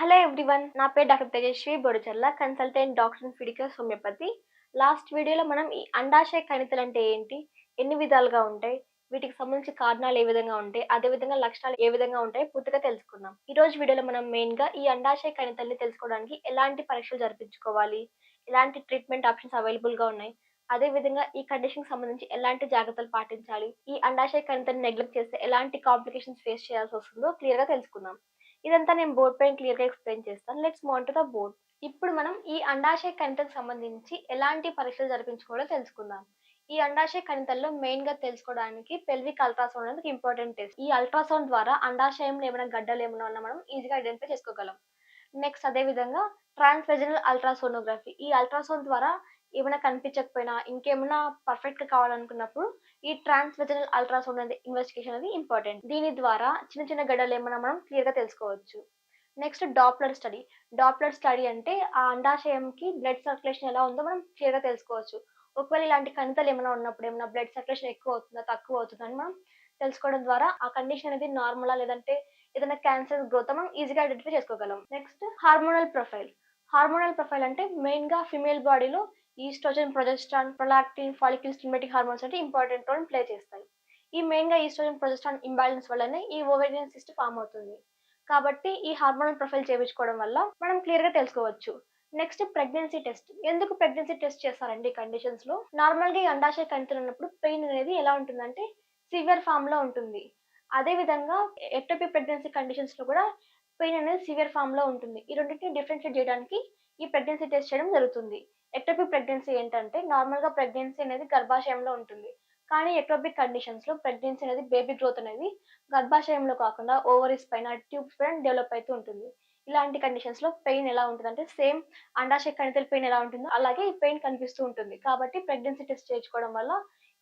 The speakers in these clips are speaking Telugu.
హలో ఎవ్రీవన్ నా పేరు doctor Tejaswi Boduchalla consultant doctor in Fidicus homeopathy last వీడియోలో మనం ఈ అండాశయ కణితలు అంటే ఏంటి ఎన్ని విధాలుగా ఉంటాయి వీటికి సంబంధించి కారణాలు ఏ విధంగా ఉంటాయి అదే విధంగా లక్షణాలు ఏ విధంగా ఉంటాయి పూర్తిగా తెలుసుకుందాం. ఈ రోజు వీడియోలో మనం మెయిన్గా ఈ అండాశయ కణితల్ని తెలుసుకోవడానికి ఎలాంటి పరీక్షలు జరిపించుకోవాలి ఎలాంటి ట్రీట్మెంట్ ఆప్షన్స్ అవైలబుల్గా ఉన్నాయి అదే విధంగా ఈ కండిషన్ సంబంధించి ఎలాంటి జాగ్రత్తలు పాటించాలి ఈ అండాశయ కణితల్ని నెగ్లెక్ట్ చేస్తే ఎలాంటి కాంప్లికేషన్స్ ఫేస్ చేయాల్సి వస్తుందో క్లియర్గా తెలుసుకుందాం. ఇదంతా నేను బోర్డ్ పైన క్లియర్గా ఎక్స్ప్లెయిన్ చేస్తాను. లెట్స్ మోన్ ద బోర్డ్ ఇప్పుడు మనం ఈ అండాశయ కణితకు సంబంధించి ఎలాంటి పరీక్షలు జరిపించుకోవాలో తెలుసుకుందాం. ఈ అండాశయ కణితల్లో మెయిన్గా తెలుసుకోవడానికి పెల్విక్ అల్ట్రాసౌండ్ అనేది ఇంపార్టెంట్ టెస్ట్ ఈ అల్ట్రాసౌండ్ ద్వారా అండాశయంలో ఏమైనా గడ్డలు ఏమైనా ఉన్నా మనం ఈజీగా ఐడెంటిఫై చేసుకోగలం. నెక్స్ట్ అదే విధంగా ట్రాన్స్వెజనల్ అల్ట్రాసోనోగ్రఫీ ఈ అల్ట్రాసౌండ్ ద్వారా ఏమైనా కనిపించకపోయినా ఇంకేమైనా పర్ఫెక్ట్గా కావాలనుకున్నప్పుడు ఈ ట్రాన్స్వెజనల్ అల్ట్రాసౌండ్ అనేది ఇన్వెస్టిగేషన్ అనేది ఇంపార్టెంట్ దీని ద్వారా చిన్న చిన్న గడ్డలు ఏమైనా మనం క్లియర్గా తెలుసుకోవచ్చు. Next doppler study doppler study అంటే ఆ అండాశయంకి బ్లడ్ సర్క్యులేషన్ ఎలా ఉందో మనం క్లియర్గా తెలుసుకోవచ్చు. ఒకవేళ ఇలాంటి కణితలు ఏమైనా ఉన్నప్పుడు ఏమైనా బ్లడ్ సర్క్యులేషన్ ఎక్కువ అవుతుందా తక్కువ అవుతుందా అని మనం తెలుసుకోవడం ద్వారా ఆ కండిషన్ అనేది నార్మలా లేదంటే ఏదైనా క్యాన్సర్ గ్రోత్ మనం ఈజీగా ఐడెంటిఫై చేసుకోగలం. Next hormonal profile hormonal profile అంటే మెయిన్గా ఫిమేల్ బాడీలో oestrogen progesterone prolactin follicle stimulating hormones అంటే ఇంపార్టెంట్ రోల్ ప్లే చేస్తాయి. ఈ మెయిన్గా ఈస్ట్రోజన్ ప్రొజెస్ట్రాన్ ఇంబ్యాలెన్స్ వల్లనే ఈ ఓవేరియన్ సిస్ట్ ఫామ్ అవుతుంది. కాబట్టి ఈ హార్మోన్ ప్రొఫైల్ చేయించుకోవడం వల్ల మనం క్లియర్గా తెలుసుకోవచ్చు. Next pregnancy test. ఎందుకు ప్రెగ్నెన్సీ టెస్ట్ చేస్తారండి ఈ కండిషన్స్లో నార్మల్గా ఈ అండాశయ కణితులు ఉన్నప్పుడు పెయిన్ అనేది ఎలా ఉంటుందంటే సివియర్ ఫామ్లో ఉంటుంది. అదే విధంగా ఎక్టోపీ ప్రెగ్నెన్సీ కండిషన్స్లో కూడా పెయిన్ అనేది సివియర్ ఫామ్లో ఉంటుంది. ఈ రెండింటిని డిఫరెన్షియేట్ చేయడానికి ఈ ప్రెగ్నెన్సీ టెస్ట్ చేయడం జరుగుతుంది. ఎక్టోపిక్ ప్రెగ్నెన్సీ ఏంటంటే నార్మల్గా ప్రెగ్నెన్సీ అనేది గర్భాశయంలో ఉంటుంది. కానీ ఎక్టోపిక్ కండిషన్స్లో ప్రెగ్నెన్సీ అనేది బేబీ గ్రోత్ అనేది గర్భాశయంలో కాకుండా ఓవరీస్ పైన ట్యూబ్స్ పైన డెవలప్ అవుతూ ఉంటుంది. ఇలాంటి కండిషన్స్లో పెయిన్ ఎలా ఉంటుందంటే సేమ్ అండాశయ కణితల పెయిన్ ఎలా ఉంటుందో అలాగే ఈ పెయిన్ కనిపిస్తూ ఉంటుంది. కాబట్టి ప్రెగ్నెన్సీ టెస్ట్ చేయించుకోవడం వల్ల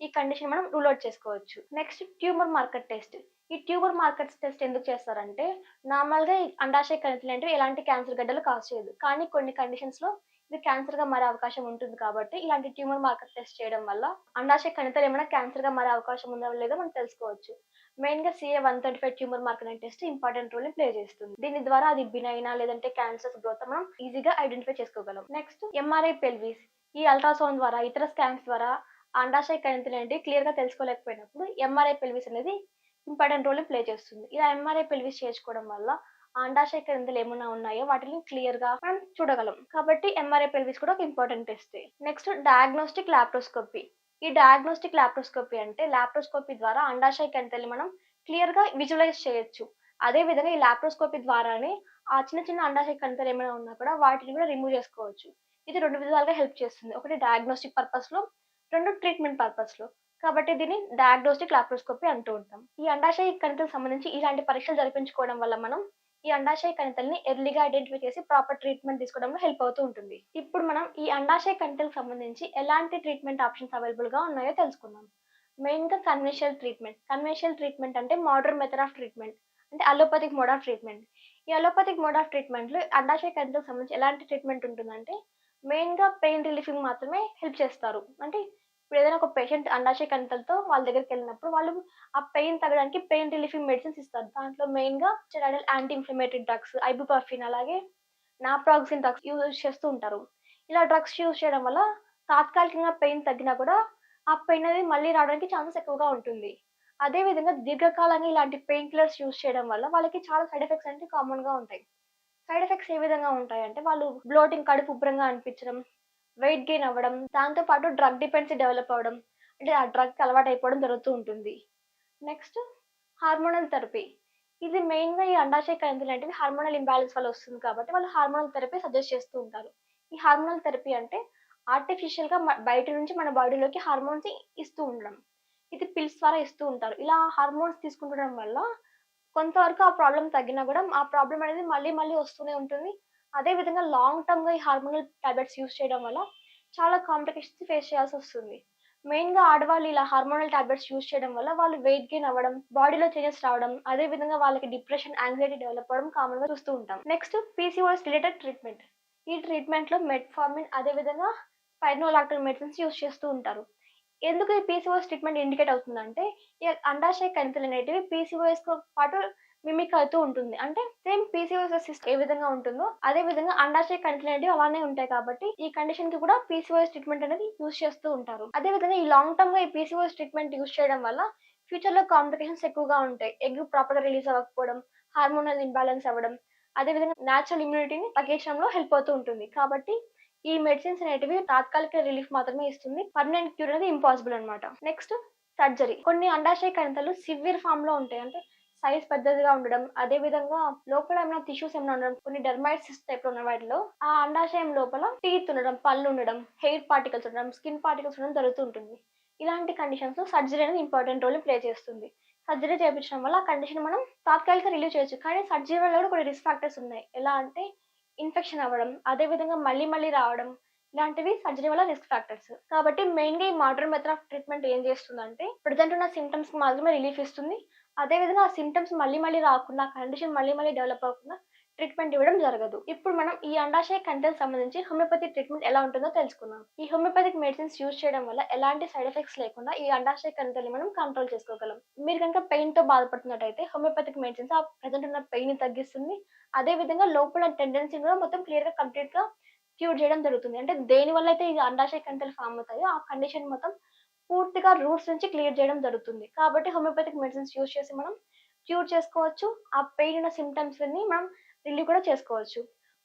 ఈ కండిషన్ మనం రూల్ అవుట్ చేసుకోవచ్చు. Next tumour marker test. ఈ ట్యూమర్ మార్కెట్ టెస్ట్ ఎందుకు చేస్తారంటే నార్మల్గా ఈ అండాశయ కణితులు అంటే ఎలాంటి క్యాన్సర్ గడ్డలు కాజ్ చేయదు. కానీ కొన్ని కండిషన్స్లో ఇది క్యాన్సర్గా మారే అవకాశం ఉంటుంది కాబట్టి ఇలాంటి ట్యూమర్ మార్కెట్ టెస్ట్ చేయడం వల్ల అండాశయ కణితలు ఏమైనా క్యాన్సర్గా మారే అవకాశం ఉందా లేదో మనం తెలుసుకోవచ్చు. మెయిన్గా CA one thirty five tumour marker test important రోల్ని play చేస్తుంది. దీని ద్వారా అది బినైనా లేదంటే క్యాన్సర్స్ గ్రోత్ మనం ఈజీగా ఐడెంటిఫై చేసుకోగలం. నెక్స్ట్ ఎంఆర్ఐ పెల్విస్ ఈ అల్ట్రాసౌండ్ ద్వారా ఇతర స్కాన్స్ ద్వారా అండాశయ కణితులు ఏంటి క్లియర్గా తెలుసుకోలేకపోయినప్పుడు ఎంఆర్ఐ పెల్విస్ అనేది ఇంపార్టెంట్ రోల్ ప్లే చేస్తుంది. ఇలా ఎంఆర్ఐ పెల్విస్ చేసుకోవడం వల్ల అండాశయ కణితులు ఏమైనా ఉన్నాయో వాటిని క్లియర్గా మనం చూడగలం. కాబట్టి ఎంఆర్ఐ పెల్విస్ కూడా ఒక important test next diagnostic laparoscopy ఈ డయాగ్నోస్టిక్ లాప్రోస్కోపీ అంటే లాప్రోస్కోపీ ద్వారా అండాశయ కణితల్ని మనం క్లియర్గా విజువలైజ్ చేయొచ్చు. అదే విధంగా ఈ లాప్రోస్కోపీ ద్వారానే ఆ చిన్న చిన్న అండాశయ కణితలు ఏమైనా ఉన్నా కూడా వాటిని కూడా రిమూవ్ చేసుకోవచ్చు. ఇది రెండు విధాలుగా హెల్ప్ చేస్తుంది. ఒకటి డయాగ్నోస్టిక్ పర్పస్లో రెండు ట్రీట్మెంట్ పర్పస్లో. కాబట్టి దీన్ని డయాగ్నోస్టిక్ లాప్రోస్కోపీ అంటూ ఉంటాం. ఈ అండాశయ కణితలకు సంబంధించి ఇలాంటి పరీక్షలు జరిపించుకోవడం వల్ల మనం ఈ అండాశయ కణితల్ని ఎర్లీగా ఐడెంటిఫై చేసి ప్రాపర్ ట్రీట్మెంట్ తీసుకోవడంలో హెల్ప్ అవుతూ ఉంటుంది. ఇప్పుడు మనం ఈ అండాశయ కణితలకు సంబంధించి ఎలాంటి ట్రీట్మెంట్ ఆప్షన్స్ అవైలబుల్గా ఉన్నాయో తెలుసుకుందాం. మెయిన్గా కన్వెన్షనల్ ట్రీట్మెంట్ కన్వెన్షనల్ ట్రీట్మెంట్ అంటే మోడర్న్ మెథడ్ ఆఫ్ ట్రీట్మెంట్ అంటే అలోపతిక్ మోడ్ ఆఫ్ ట్రీట్మెంట్ ఈ అలోపతిక్ మోడ్ ఆఫ్ ట్రీట్మెంట్లో అండాశయ కణితలకు సంబంధించి ఎలాంటి ట్రీట్మెంట్ ఉంటుందంటే మెయిన్గా పెయిన్ రిలీఫింగ్ మాత్రమే హెల్ప్ చేస్తారు. అంటే ఇప్పుడు ఏదైనా ఒక పేషెంట్ అండాశయ కణితలతో వాళ్ళ దగ్గరికి వెళ్ళినప్పుడు వాళ్ళు ఆ పెయిన్ తగ్గడానికి పెయిన్ రిలీఫింగ్ మెడిసిన్స్ ఇస్తారు. దాంట్లో మెయిన్గా steroidal anti inflammatory drugs ibuprofen అలాగే నాప్రాక్సిన్ డ్రగ్స్ యూజ్ చేస్తూ ఉంటారు. ఇలా డ్రగ్స్ యూజ్ చేయడం వల్ల తాత్కాలికంగా పెయిన్ తగ్గినా కూడా ఆ పెయిన్ అనేది మళ్ళీ రావడానికి ఛాన్సెస్ ఎక్కువగా ఉంటుంది. అదే విధంగా దీర్ఘకాలంగా ఇలాంటి పెయిన్ కిల్లర్స్ యూజ్ చేయడం వల్ల వాళ్ళకి చాలా సైడ్ ఎఫెక్ట్స్ అంటే కామన్గా ఉంటాయి. సైడ్ ఎఫెక్ట్స్ ఏ విధంగా ఉంటాయి అంటే వాళ్ళు బ్లోటింగ్ కడుపు ఉబ్బరంగా అనిపించడం వెయిట్ గెయిన్ అవ్వడం దాంతో పాటు డ్రగ్ డిపెండెన్సీ డెవలప్ అవ్వడం అంటే ఆ డ్రగ్కి అలవాటు అయిపోవడం జరుగుతూ ఉంటుంది. Next hormonal therapy. ఇది మెయిన్గా ఈ అండాశయ కణితులు అంటే హార్మోనల్ ఇంబ్యాలెన్స్ వల్ల వస్తుంది కాబట్టి వాళ్ళు హార్మోనల్ థెరపీ సజెస్ట్ చేస్తూ ఉంటారు. ఈ హార్మోనల్ థెరపీ అంటే ఆర్టిఫిషియల్గా బయట నుంచి మన బాడీలోకి హార్మోన్స్ ఇస్తూ ఉండడం. ఇది పిల్స్ ద్వారా ఇస్తూ ఉంటారు. ఇలా హార్మోన్స్ తీసుకుంటడం వల్ల కొంతవరకు ఆ ప్రాబ్లం తగ్గినా కూడా ఆ ప్రాబ్లం అనేది మళ్ళీ మళ్ళీ వస్తూనే ఉంటుంది. అదే విధంగా లాంగ్ టర్మ్గా ఈ హార్మోనల్ టాబ్లెట్స్ యూస్ చేయడం వల్ల చాలా కాంప్లికేషన్స్ ఫేస్ చేయాల్సి వస్తుంది. మెయిన్గా ఆడవాళ్ళు ఇలా హార్మోనల్ టాబ్లెట్స్ యూస్ చేయడం వల్ల వాళ్ళు వెయిట్ గెయిన్ అవ్వడం బాడీలో చేంజెస్ రావడం అదే విధంగా వాళ్ళకి డిప్రెషన్ యాంగ్జైటీ డెవలప్ అవ్వడం కామన్గా చూస్తూ ఉంటాం. నెక్స్ట్ పీసీఓఎస్ రిలేటెడ్ ట్రీట్మెంట్ ఈ ట్రీట్మెంట్లో మెట్ఫార్మిన్ అదే విధంగా స్పైనోలాక్టల్ మెడిసిన్స్ యూస్ చేస్తూ ఉంటారు. ఎందుకు ఈ పీసీఓఎస్ ట్రీట్మెంట్ ఇండికేట్ అవుతుందంటే అండాశయ కణితులు అనేటివి పీసీఓఎస్తో పాటు మిమిక్ అవుతూ ఉంటుంది. అంటే సేమ్ పీసీఓఎస్ సిస్టమ్ ఏ విధంగా ఉంటుందో అదే విధంగా అండాశయ కణితులు అనేవి అలానే ఉంటాయి కాబట్టి ఈ కండిషన్కి కూడా పీసీఓఎస్ ట్రీట్మెంట్ అనేది యూజ్ చేస్తూ ఉంటారు. అదే విధంగా ఈ లాంగ్ టర్మ్గా ఈ పీసీఓఎస్ ట్రీట్మెంట్ యూజ్ చేయడం వల్ల ఫ్యూచర్లో కాంప్లికేషన్స్ ఎక్కువగా ఉంటాయి. ఎగ్ ప్రాపర్గా రిలీజ్ అవ్వకపోవడం హార్మోనల్ ఇంబ్యాలెన్స్ అవ్వడం అదే విధంగా న్యాచురల్ ఇమ్యూనిటీని తగ్గించడంలో హెల్ప్ అవుతూ ఉంటుంది. కాబట్టి ఈ మెడిసిన్స్ అనేటివి తాత్కాలిక రిలీఫ్ మాత్రమే ఇస్తుంది. పర్మనెంట్ క్యూర్ అనేది ఇంపాసిబుల్ అనమాట నెక్స్ట్ సర్జరీ కొన్ని అండాశయ కణితలు సివియర్ ఫామ్లో ఉంటాయి. అంటే సైజ్ పెద్దదిగా ఉండడం అదే విధంగా లోపల ఏమైనా టిష్యూస్ ఏమైనా ఉండడం కొన్ని డెర్మైట్స్ టైప్లో ఉన్న వాటిలో ఆ అండాశయం లోపల టీత్ ఉండడం పళ్ళు ఉండడం హెయిర్ పార్టికల్స్ ఉండడం స్కిన్ పార్టికల్స్ ఉండడం జరుగుతూ ఉంటుంది. ఇలాంటి కండిషన్స్లో సర్జరీ అనేది ఇంపార్టెంట్ రోల్ ప్లే చేస్తుంది. సర్జరీ చేయించడం వల్ల ఆ కండిషన్ మనం తాత్కాలిక రిలీవ్ చేయొచ్చు. కానీ సర్జరీ వల్ల కూడా కొన్ని రిస్క్ ఫ్యాక్టర్స్ ఉన్నాయి. ఎలా అంటే ఇన్ఫెక్షన్ అవ్వడం అదే విధంగా మళ్ళీ మళ్ళీ రావడం ఇలాంటివి సర్జరీ వల్ల రిస్క్ ఫ్యాక్టర్స్ కాబట్టి మెయిన్గా ఈ మోడర్న్ మెథడ్ ఆఫ్ ట్రీట్మెంట్ ఏం చేస్తుందంటే ప్రజెంట్ ఉన్న సిమ్టమ్స్కి మాత్రమే రిలీఫ్ ఇస్తుంది. అదే విధంగా ఆ సిమ్టమ్స్ మళ్ళీ మళ్ళీ రాకుండా కండిషన్ మళ్ళీ మళ్ళీ డెవలప్ అవ్వకుండా ట్రీట్మెంట్ ఇవ్వడం జరగదు. ఇప్పుడు మనం ఈ అండాశయ కంటెంట్ సంబంధించి హోమియోపతి ట్రీట్మెంట్ ఎలా ఉంటుందో తెలుసుకుందాం. ఈ హోమియోపతిక్ మెడిసిన్స్ యూజ్ చేయడం వల్ల ఎలాంటి సైడ్ ఎఫెక్ట్స్ లేకుండా ఈ అండాశయ కంటెంట్ మనం కంట్రోల్ చేసుకోగలం. మీరు కనుక పెయిన్తో బాధపడుతున్నట్టయితే హోమియోపతిక్ మెడిసిన్స్ ఆ ప్రజెంట్ ఉన్న పెయిన్ని తగ్గిస్తుంది. అదే విధంగా లోపల టెండెన్సీ కూడా మొత్తం క్లియర్గా కంప్లీట్గా క్యూర్ చేయడం జరుగుతుంది. అంటే దేని వల్ల అయితే ఈ అండాశయ కంటెంట్ ఫామ్ అవుతాయో ఆ కండిషన్ మొత్తం పూర్తిగా రూట్స్ నుంచి క్లియర్ చేయడం జరుగుతుంది. కాబట్టి హోమియోపతిక్ మెడిసిన్స్ యూజ్ చేసి మనం క్యూర్ చేసుకోవచ్చు. ఆ పెయిన్ ఉన్న సిమ్టమ్స్ని మనం రిలీవ్ కూడా చేసుకోవచ్చు.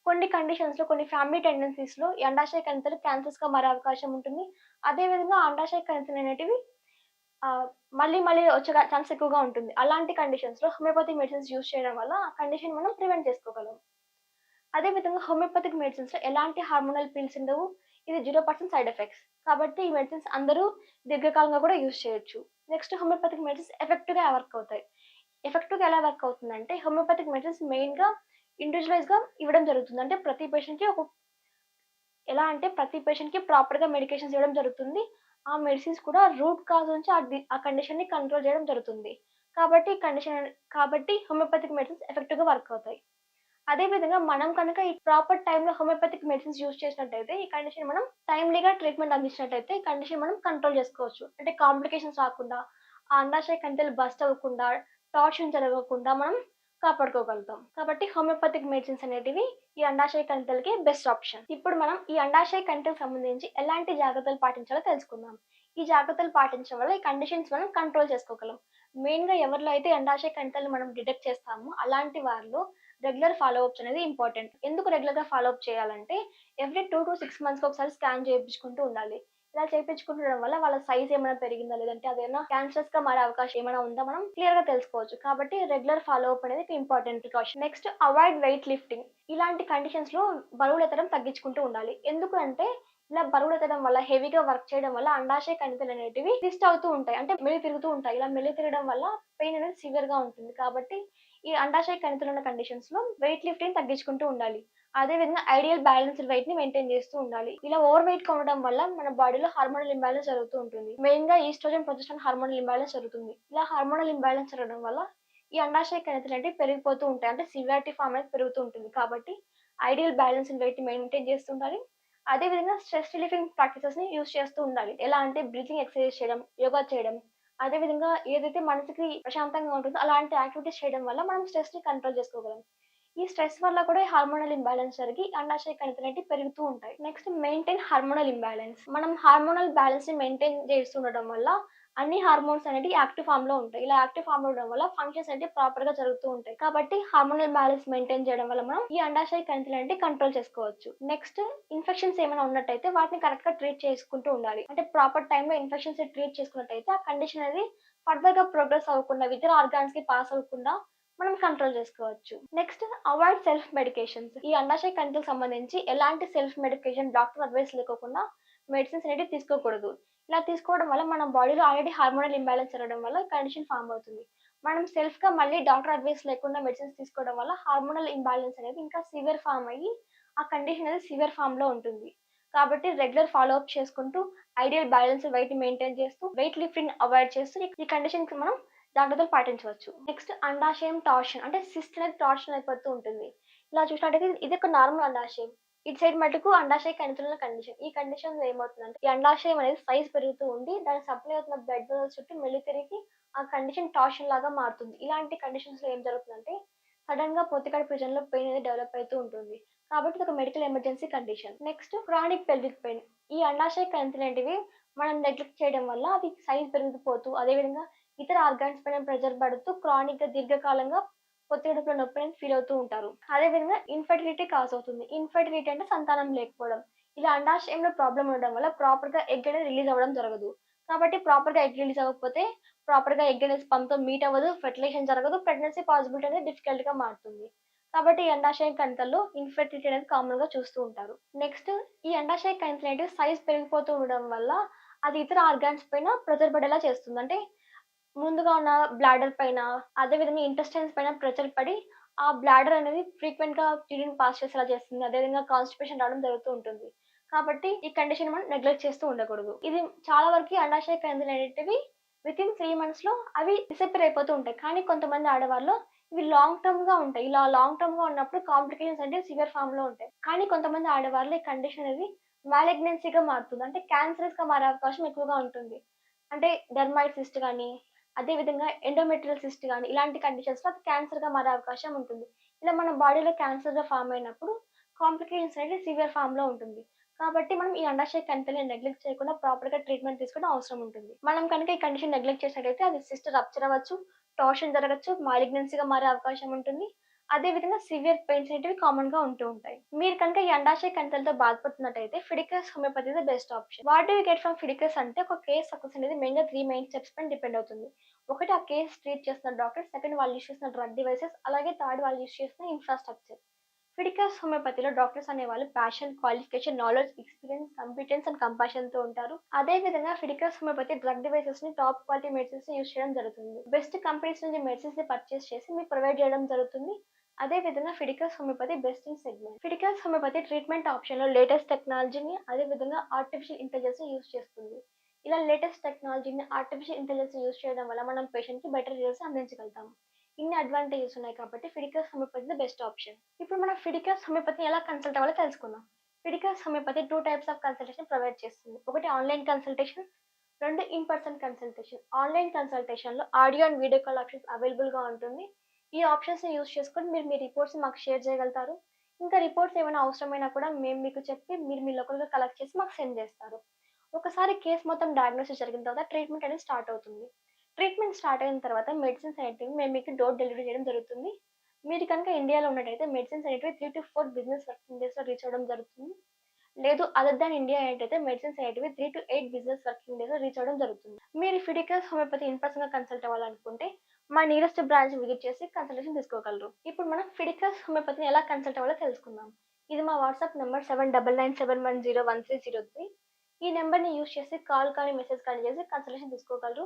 కొన్ని కండిషన్స్లో కొన్ని ఫ్యామిలీ టెండెన్సీస్లో ఈ అండాశయ కణితలు క్యాన్సర్స్గా మారే అవకాశం ఉంటుంది. అదే విధంగా అండాశయ కణితలు అనేటివి మళ్ళీ మళ్ళీ వచ్చే ఛాన్స్ ఎక్కువగా ఉంటుంది. అలాంటి కండిషన్స్లో హోమియోపతిక్ మెడిసిన్స్ యూజ్ చేయడం వల్ల ఆ కండిషన్ మనం ప్రివెంట్ చేసుకోగలం. అదే విధంగా హోమియోపతిక్ మెడిసిన్స్లో ఎలాంటి హార్మోనల్ పిల్స్ ఉండవు. ఇది జీరో పర్సెంట్ సైడ్ ఎఫెక్ట్స్ కాబట్టి ఈ మెడిసిన్స్ అందరూ దీర్ఘకాలంగా కూడా యూజ్ చేయొచ్చు. నెక్స్ట్ హోమియోపతిక్ మెడిసిన్స్ ఎఫెక్టివ్గా వర్క్ అవుతాయి. ఎఫెక్టివ్గా ఎలా వర్క్ అవుతుందంటే హోమియోపతిక్ మెడిసిన్స్ మెయిన్గా గా ఇండివిజువలైజ్గా ఇవ్వడం జరుగుతుంది. అంటే ప్రతి పేషెంట్కి ఒక ఎలా అంటే ప్రతి పేషెంట్కి ప్రాపర్గా మెడికేషన్స్ ఇవ్వడం జరుగుతుంది. ఆ మెడిసిన్స్ కూడా రూట్ కాజ్ నుంచి ఆ ఆ కండిషన్ని కంట్రోల్ చేయడం జరుగుతుంది. కాబట్టి కండిషన్ కాబట్టి హోమియోపతిక్ మెడిసిన్స్ ఎఫెక్టివ్గా వర్క్ అవుతాయి. అదేవిధంగా మనం కనుక ఈ ప్రాపర్ టైంలో హోమియోపతిక్ మెడిసిన్స్ యూజ్ చేసినట్టయితే ఈ కండిషన్ మనం టైమ్లీగా ట్రీట్మెంట్ అందించినట్టయితే ఈ కండిషన్ మనం కంట్రోల్ చేసుకోవచ్చు. అంటే కాంప్లికేషన్స్ రాకుండా ఆ అండాశయ కంటెలు బస్ట్ అవ్వకుండా టార్షన్ జరగకుండా మనం కాపాడుకోగలుగుతాం. కాబట్టి హోమియోపతిక్ మెడిసిన్స్ అనేటివి ఈ అండాశయ కంటెలకి బెస్ట్ ఆప్షన్. ఇప్పుడు మనం ఈ అండాశయ కంటెలకు సంబంధించి ఎలాంటి జాగ్రత్తలు పాటించాలో తెలుసుకుందాం. ఈ జాగ్రత్తలు పాటించడం వల్ల ఈ కండిషన్స్ మనం కంట్రోల్ చేసుకోగలం. మెయిన్గా ఎవరిలో అయితే అండాశయ కంటెలు మనం డిటెక్ట్ చేస్తామో అలాంటి వారిలో రెగ్యులర్ ఫాలో అప్స్ అనేది ఇంపార్టెంట్. ఎందుకు రెగ్యులర్గా ఫాలో అప్ చేయాలంటే ఎవ్రీ టూ టు సిక్స్ మంత్స్కి ఒకసారి స్కాన్ చేయించుకుంటూ ఉండాలి. ఇలా చేయించుకుంటుండడం వల్ల వాళ్ళ సైజ్ ఏమైనా పెరిగిందా? లేదంటే అదేమైనా క్యాన్సర్స్గా మారే అవకాశం ఏమైనా ఉందా మనం క్లియర్గా తెలుసుకోవచ్చు. కాబట్టి రెగ్యులర్ ఫాలో అప్ అనేది important precaution next avoid weight lifting ఇలాంటి కండిషన్స్లో బరువులు ఎత్తడం తగ్గించుకుంటూ ఉండాలి. ఎందుకు అంటే ఇలా బరువులు ఎత్తడం వల్ల హెవీగా వర్క్ చేయడం వల్ల అండాశయ కణితలు అనేటివి ట్విస్ట్ అవుతూ ఉంటాయి. అంటే మెలి తిరుగుతూ ఉంటాయి. ఇలా మెలి తిరగడం వల్ల పెయిన్ అనేది సివియర్గా ఉంటుంది. కాబట్టి ఈ అండాశయ కణితులు ఉన్న కండిషన్స్లో వెయిట్ లిఫ్టింగ్ తగ్గించుకుంటూ ఉండాలి. అదే విధంగా ఐడియల్ బ్యాలెన్స్డ్ వెయిట్ని మెయింటైన్ చేస్తూ ఉండాలి. ఇలా ఓవర్ వెయిట్గా ఉండడం వల్ల మన బాడీలో హార్మోనల్ ఇంబ్యాలెన్స్ జరుగుతూ ఉంటుంది. మెయిన్గా ఈస్ట్రోజన్ ప్రొజెస్ట్రాన్ హార్మోనల్ ఇంబ్యాలెన్స్ జరుగుతుంది. ఇలా హార్మోనల్ ఇంబ్యాలెన్స్ జరగడం వల్ల ఈ అండాశయ కణితులు అంటే పెరిగిపోతూ ఉంటాయి. అంటే సివియారిటీ ఫామ్ అనేది పెరుగుతూ ఉంటుంది. కాబట్టి ఐడియల్ బ్యాలెన్స్ వెయిట్ని మెయింటైన్ చేస్తూ ఉండాలి. అదే విధంగా స్ట్రెస్ రిలీఫింగ్ ప్రాక్టీసెస్ని యూస్ చేస్తూ ఉండాలి. ఎలా అంటే బ్రీతింగ్ ఎక్సర్సైజ్ చేయడం యోగా చేయడం అదే విధంగా ఏదైతే మనసుకి ప్రశాంతంగా ఉంటుందో అలాంటి యాక్టివిటీస్ చేయడం వల్ల మనం స్ట్రెస్ని కంట్రోల్ చేసుకోగలం. ఈ స్ట్రెస్ వల్ల కూడా హార్మోనల్ ఇంబ్యాలెన్స్ జరిగి అండాశయ కణితలు అనేవి పెరుగుతూ ఉంటాయి. నెక్స్ట్ మెయింటైన్ హార్మోనల్ ఇంబ్యాలెన్స్ మనం హార్మోనల్ బ్యాలెన్స్ని మెయింటైన్ చేస్తుండడం వల్ల అన్ని హార్మోన్స్ అనేవి యాక్టివ్ ఫామ్లో ఉంటాయి. ఇలా యాక్టివ్ ఫామ్లో ఉండడం వల్ల ఫంక్షన్స్ అనేది ప్రాపర్గా జరుగుతూ ఉంటాయి. కాబట్టి హార్మోనల్ బ్యాలెన్స్ మెయింటైన్ చేయడం వల్ల మనం ఈ అండాశయ కణితులు అనేది కంట్రోల్ చేసుకోవచ్చు. నెక్స్ట్ ఇన్ఫెక్షన్స్ ఏమైనా ఉన్నట్టయితే వాటిని కరెక్ట్గా ట్రీట్ చేసుకుంటూ ఉండాలి. అంటే ప్రాపర్ టైంలో ఇన్ఫెక్షన్స్ ట్రీట్ చేసుకున్నట్టయితే ఆ కండిషన్ అనేది ఫర్దర్గా ప్రోగ్రెస్ అవ్వకుండా ఇతర ఆర్గాన్స్కి పాస్ అవ్వకుండా మనం కంట్రోల్ చేసుకోవచ్చు. నెక్స్ట్ అవాయిడ్ సెల్ఫ్ మెడికేషన్స్ ఈ అండాశయ కణితులకు సంబంధించి ఎలాంటి సెల్ఫ్ మెడికేషన్ డాక్టర్ అడ్వైస్ లేకోకుండా మెడిసిన్స్ అనేవి తీసుకోకూడదు. ఇలా తీసుకోవడం వల్ల మన బాడీలో ఆల్రెడీ హార్మోనల్ ఇంబ్యాలెన్స్ జరగడం వల్ల కండిషన్ ఫామ్ అవుతుంది. మనం సెల్ఫ్గా మళ్ళీ డాక్టర్ అడ్వైస్ లేకుండా మెడిసిన్స్ తీసుకోవడం వల్ల హార్మోనల్ ఇంబ్యాలెన్స్ అనేది ఇంకా సివియర్ ఫామ్ అయ్యి ఆ కండిషన్ అనేది సివియర్ ఫామ్లో ఉంటుంది. కాబట్టి రెగ్యులర్ ఫాలో అప్ చేసుకుంటూ ఐడియల్ బ్యాలెన్స్ వెయిట్ మెయింటైన్ చేస్తూ వెయిట్ లిఫ్టింగ్ అవాయిడ్ చేస్తూ ఈ- ఈ కండిషన్ మనం జాగ్రత్తలు పాటించవచ్చు. నెక్స్ట్ అండాశయం టార్షన్ అంటే సిస్ట్ అనేది టార్షన్ అయిపోతూ ఉంటుంది. ఇలా చూసినట్టయితే ఇది ఒక నార్మల్ అండాశయం ఇటు సైడ్ మటుకు అండాశయ కణితుల కండిషన్. ఈ కండిషన్లో ఏమవుతుందంటే ఈ అండాశయం అనేది సైజ్ పెరుగుతూ ఉండి దాని సప్లై అవుతున్న బ్లడ్ వెజల్స్ చుట్టూ మెల్లి తిరిగి ఆ కండిషన్ టార్షన్ లాగా మారుతుంది. ఇలాంటి కండిషన్స్లో ఏం జరుగుతుందంటే సడన్గా పొత్తికడుపు ప్రజల్లో పెయిన్ అనేది డెవలప్ అవుతూ ఉంటుంది. కాబట్టి ఇది ఒక medical emergency condition. Next chronic pelvic pain. ఈ అండాశయ కంతులు అనేటివి మనం నెగ్లెక్ట్ చేయడం వల్ల అవి సైజ్ పెరిగిపోతూ అదేవిధంగా ఇతర ఆర్గాన్స్ పైన ప్రెజర్ పడుతూ క్రానిక్గా దీర్ఘకాలంగా పొత్తికడుపులో నొప్పి ఫీల్ అవుతూ ఉంటారు. అదేవిధంగా ఇన్ఫర్టిలిటీ కాజ్ అవుతుంది. ఇన్ఫర్టిలిటీ అంటే సంతానం లేకపోవడం. ఇలా అండాశయంలో ప్రాబ్లం ఉండడం వల్ల ప్రాపర్గా ఎగ్ అనేది రిలీజ్ అవ్వడం జరగదు. కాబట్టి ప్రాపర్గా ఎగ్ రిలీజ్ అవ్వకపోతే ప్రాపర్గా ఎగ్ అనేది పంతో మీట్ అవ్వదు ఫెర్టిలైజేషన్ జరగదు ప్రెగ్నెన్సీ పాసిబిలిటీ అనేది డిఫికల్ట్గా మారుతుంది. కాబట్టి ఈ అండాశయ కణితల్లో ఇన్ఫెర్టిలిటీ అనేది కామన్గా చూస్తూ ఉంటారు. నెక్స్ట్ ఈ అండాశయ కణితలు అనేవి సైజ్ పెరిగిపోతూ ఉండడం వల్ల అది ఇతర ఆర్గాన్స్ పైన ప్రెజర్ పడేలా చేస్తుంది. అంటే ముందుగా ఉన్న బ్లాడర్ పైన అదే విధంగా ఇంటెస్టైన్స్ పైన ప్రెషర్ పడి ఆ బ్లాడర్ అనేది ఫ్రీక్వెంట్గా యూరిన్ పాస్ చేసేలా చేస్తుంది. అదేవిధంగా కాన్స్టిపేషన్ రావడం జరుగుతూ ఉంటుంది. కాబట్టి ఈ కండిషన్ మనం నెగ్లెక్ట్ చేస్తూ ఉండకూడదు. ఇది చాలా వరకు అండాశయ కణితలు అనేటివి విత్ ఇన్ త్రీ మంత్స్లో అవి డిసపేర్ అయిపోతూ ఉంటాయి. కానీ కొంతమంది ఆడవాళ్ళు ఇవి లాంగ్ టర్మ్గా ఉంటాయి. ఇలా లాంగ్ టర్మ్గా ఉన్నప్పుడు కాంప్లికేషన్స్ అంటే సివియర్ ఫామ్లో ఉంటాయి. కానీ కొంతమంది ఆడవాళ్ళు ఈ కండిషన్ అనేది గా మారుతుంది. అంటే క్యాన్సరస్గా మారే అవకాశం ఎక్కువగా ఉంటుంది. అంటే డెర్మైడ్ సిస్ట్ కానీ అదే విధంగా ఎండోమెట్రియల్ సిస్ట్ కానీ ఇలాంటి కండిషన్స్లో అది క్యాన్సర్గా మారే అవకాశం ఉంటుంది. ఇలా మన బాడీలో క్యాన్సర్గా ఫామ్ అయినప్పుడు కాంప్లికేషన్స్ అనేది సివియర్ ఫామ్లో ఉంటుంది. కాబట్టి మనం ఈ అండాశయ కణితల్ని నెగ్లెక్ట్ చేయకుండా ప్రాపర్గా ట్రీట్మెంట్ తీసుకోవడం అవసరం ఉంటుంది. మనం కనుక ఈ కండిషన్ నెగ్లెక్ట్ చేసినట్లయితే అది సిస్టర్ రప్చర్ అవ్వచ్చు టోషన్ జరగచ్చు మాలిగ్నెన్సీగా మారే అవకాశం ఉంటుంది. అదే విధంగా సివియర్ పెయిన్స్ అనేటివి కామన్గా ఉంటూ ఉంటాయి. మీరు కనుక ఈ అండాశయ కణితలతో బాధపడుతున్నట్టయితే Fidicus homeopathy the best option what do get from Fidicus అంటే ఒక కేస్ సక్సెస్ అనేది మెయిన్గా త్రీ మెయిన్ స్టెప్స్ పైన డిపెండ్ అవుతుంది. ఒకటి ఆ కేస్ ట్రీట్ చేస్తున్న డాక్టర్ సెకండ్ వాళ్ళు యూస్ చేసిన డ్రగ్ డివైసెస్ అలాగే థర్డ్ వాళ్ళు యూస్ చేసిన ఇన్ఫ్రాస్ట్రక్చర్ ఫిడికస్ హోమియోపతిలో డాక్టర్స్ అనేవాళ్ళు passion qualification knowledge experience competence and కంపాషన్తో ఉంటారు. అదే విధంగా ఫిడికస్ హోమియోపతి డ్రగ్ డివైసెస్ని టాప్ క్వాలిటీ మెడిసిన్స్ని యూస్ చేయడం జరుగుతుంది. బెస్ట్ కంపెనీస్ నుంచి మెడిసిన్స్ని పర్చేస్ చేసి మీకు ప్రొవైడ్ చేయడం జరుగుతుంది. అదే విధంగా Fidicals homeopathy best in segment Fidicals homeopathy treatment ఆప్షన్లో లేటెస్ట్ టెక్నాలజీని అదే విధంగా ఆర్టిఫిషియల్ ఇంటెలిజెన్స్ని యూస్ చేస్తుంది. ఇలా లేటెస్ట్ టెక్నాలజీని ఆర్టిఫిషియల్ ఇంటెలిజెన్స్ యూస్ చేయడం వల్ల మనం పేషెంట్కి బెటర్ రిజల్ట్స్ అందించగలుగుతాం. ఇన్ని అడ్వాంటేజెస్ ఉన్నాయి కాబట్టి Fidicus homeopathy the best option ఇప్పుడు మనం ఫిడికస్ హోమియోపతిని ఎలా కన్సల్ట్ అవ్వాలో తెలుసుకుందాం. Fidicus homeopathy two types of consultation provide చేస్తుంది. ఒకటి ఆన్లైన్ కన్సల్టేషన్ రెండు in person consultation online కన్సల్టేషన్లో audio and video call options అవైలబుల్గా ఉంటుంది. ఈ ఆప్షన్స్ని యూస్ చేసుకొని మీరు మీ రిపోర్ట్స్ మాకు షేర్ చేయగలుగుతారు. ఇంకా రిపోర్ట్స్ ఏమైనా అవసరమైనా కూడా మేము మీకు చెప్పి మీరు మీ లోకల్గా కలెక్ట్ చేసి మాకు సెండ్ చేస్తారు. ఒకసారి కేసు మొత్తం డయాగ్నోసిస్ జరిగిన తర్వాత ట్రీట్మెంట్ అనేది స్టార్ట్ అవుతుంది. ట్రీట్మెంట్ స్టార్ట్ అయిన తర్వాత మెడిసిన్స్ అనేటివి మేము మీకు డోర్ డెలివరీ చేయడం జరుగుతుంది. మీరు కనుక ఇండియాలో ఉన్నట్టయితే మెడిసిన్స్ అనేటివి three to four business working డేస్లో రీచ్ అవ్వడం జరుగుతుంది. లేదు అదర్ దాన్ ఇండియా ఏంటైతే మెడిసిన్స్ అనేటివి three to eight business working డేస్లో రీచ్ అవ్వడం జరుగుతుంది. మీరు ఫిడికల్స్ హోమియోపతి ఇన్ పర్సన్గా కన్సల్ట్ అవ్వాలనుకుంటే మా నియరెస్ట్ బ్రాంచ్ విజిట్ చేసి కన్సల్టేషన్ తీసుకోగలరు. ఇప్పుడు మనం ఫిడికల్స్ హోమియోపతిని ఎలా కన్సల్ట్ అవ్వాలో తెలుసుకుందాం. ఇది మా WhatsApp number seven double nine seven one zero one three zero three ఈ నెంబర్ని యూస్ చేసి కాల్ కానీ మెసేజ్ కానీ చేసి కన్సల్టేషన్ తీసుకోగలరు.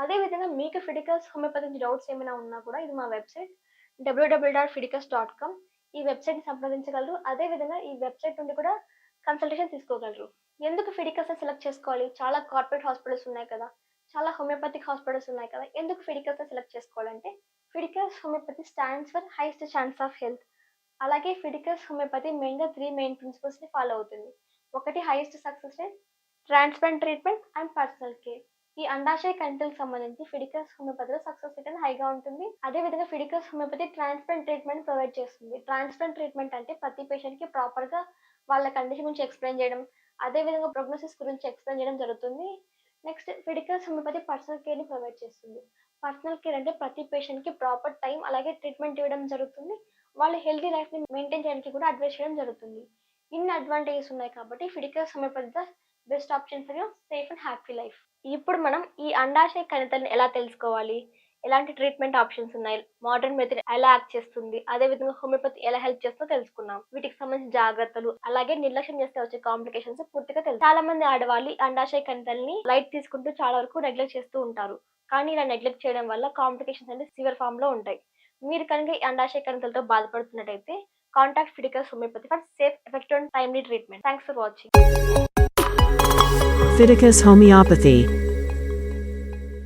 అదేవిధంగా మీకు ఫిడికల్స్ హోమియోపతి నుంచి డౌట్స్ ఏమైనా ఉన్నా కూడా ఇది మా website WWW dot Fidicals dot com ఈ వెబ్సైట్ని సంప్రదించగలరు అదేవిధంగా ఈ వెబ్సైట్ నుండి కూడా కన్సల్టేషన్ తీసుకోగలరు. ఎందుకు ఫిడికల్స్ సెలెక్ట్ చేసుకోవాలి? చాలా కార్పొరేట్ హాస్పిటల్స్ ఉన్నాయి కదా. చాలా హోమియోపతిక్ హాస్పిటల్స్ ఉన్నాయి కదా. ఎందుకు ఫిడికస్ని సెలెక్ట్ చేసుకోవాలంటే Fidicals homeopathy stands for highest chance of health అలాగే ఫిడికల్స్ హోమియోపతి మెయిన్గా త్రీ మెయిన్ ప్రిన్సిపల్స్ని ఫాలో అవుతుంది. ఒకటి highest success rate transplant treatment and personal care ఈ అండాశయ కంటికి సంబంధించి ఫిడికస్ హోమియోపతిలో సక్సెస్ రేట్ హైగా ఉంటుంది. అదే విధంగా Fidicus homeopathy transplant treatment provide చేస్తుంది. ట్రాన్స్ప్లాంట్ ట్రీట్మెంట్ అంటే ప్రతి పేషెంట్కి ప్రాపర్గా వాళ్ళ కండిషన్ గురించి ఎక్స్ప్లెయిన్ చేయడం అదే విధంగా ప్రోగ్నోసిస్ గురించి ఎక్స్ప్లెయిన్ చేయడం జరుగుతుంది. నెక్స్ట్ ఫిడికస్ హోమియోపతి పర్సనల్ కేర్ని ప్రొవైడ్ చేస్తుంది. పర్సనల్ కేర్ అంటే ప్రతి పేషెంట్కి ప్రాపర్ టైం అలాగే ట్రీట్మెంట్ ఇవ్వడం జరుగుతుంది. వాళ్ళ హెల్తీ లైఫ్ని మెయింటైన్ చేయడానికి కూడా అడ్వైస్ చేయడం జరుగుతుంది. ఇన్ని అడ్వాంటేజెస్ ఉన్నాయి కాబట్టి Fidicus homeopathy best option for you safe and happy life. ఇప్పుడు మనం ఈ అండాశయ కణితల్ని ఎలా తెలుసుకోవాలి? ఎలాంటి ట్రీట్మెంట్ ఆప్షన్స్ ఉన్నాయి? మోడర్న్ మెథడ్ ఎలా యాక్ట్ చేస్తుంది? అదే విధంగా హోమియోపతి ఎలా హెల్ప్ చేస్తుందో తెలుసుకున్నాం వీటికి సంబంధించిన జాగ్రత్తలు అలాగే నిర్లక్ష్యం చేస్తే వచ్చే కాంప్లికేషన్స్ పూర్తిగా తెలుసు. చాలా మంది ఆడవాళ్ళు ఈ అండాశయ కణితల్ని లైట్ తీసుకుంటూ చాలా వరకు నెగ్లెక్ట్ చేస్తూ ఉంటారు. కానీ ఇలా నెగ్లెక్ట్ చేయడం వల్ల కాంప్లికేషన్స్ అనేది సివియర్ ఫామ్లో ఉంటాయి. మీరు కనుక ఈ అండాశయ కణితలతో బాధపడుతున్నట్టయితే contact Fidicus homeopathy for safe effective and timely treatment. Thanks for watching Leviticus Homeopathy.